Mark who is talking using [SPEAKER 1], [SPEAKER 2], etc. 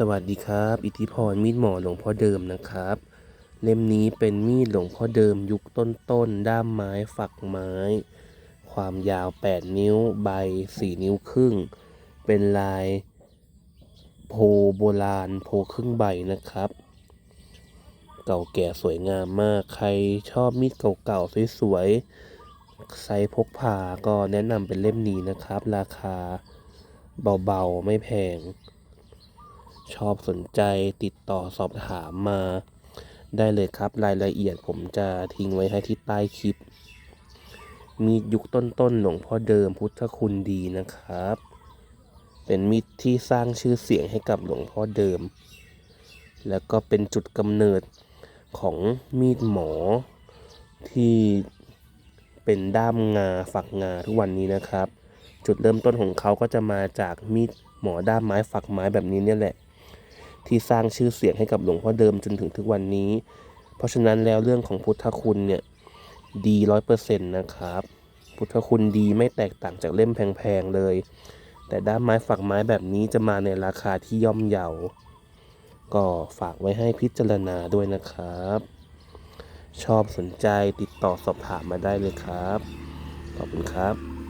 [SPEAKER 1] สวัสดีครับ อิทธิพรมีดหมอหลวงพ่อเดิมนะครับ เล่มนี้เป็นมีดหลวงพ่อเดิมยุคต้นๆด้ามไม้ฝักไม้ ความยาว 8 นิ้วใบ 4 นิ้วครึ่ง เป็นลายโพโบราณโพครึ่งใบนะครับ เก่าแก่สวยงามมากใครชอบมีดเก่าๆสวยๆไซส์พกพาก็แนะนำเป็นเล่มนี้นะครับ ราคาเบาๆไม่แพง ชอบสนใจติดต่อสอบถามมา ได้เลยครับรายละเอียดผมจะทิ้งไว้ให้ที่ใต้คลิป มีดยุคต้นๆหลวงพ่อเดิมพุทธคุณดีนะครับ เป็นมีดที่สร้างชื่อเสียงให้กับหลวงพ่อเดิม แล้วก็เป็นจุดกำเนิดของมีดหมอที่เป็นด้ามงาฝักงาทุกวันนี้นะครับ จุดเริ่มต้นของเขาก็จะมาจากมีดหมอด้ามไม้ฝักไม้แบบนี้เนี่ยแหละ ที่สร้างชื่อเสียงให้กับหลวงพ่อเดิมจนถึงทุกวันนี้ เพราะฉะนั้นแล้วเรื่องของพุทธคุณเนี่ยดีร้อยเปอร์เซ็นต์นะครับ พุทธคุณดีไม่แตกต่างจากเล่มแพงๆเลย แต่ด้ามไม้ฝักไม้แบบนี้จะมาในราคาที่ย่อมเยา ก็ฝากไว้ให้พิจารณาด้วยนะครับ ชอบสนใจติดต่อสอบถามมาได้เลยครับ ขอบคุณครับ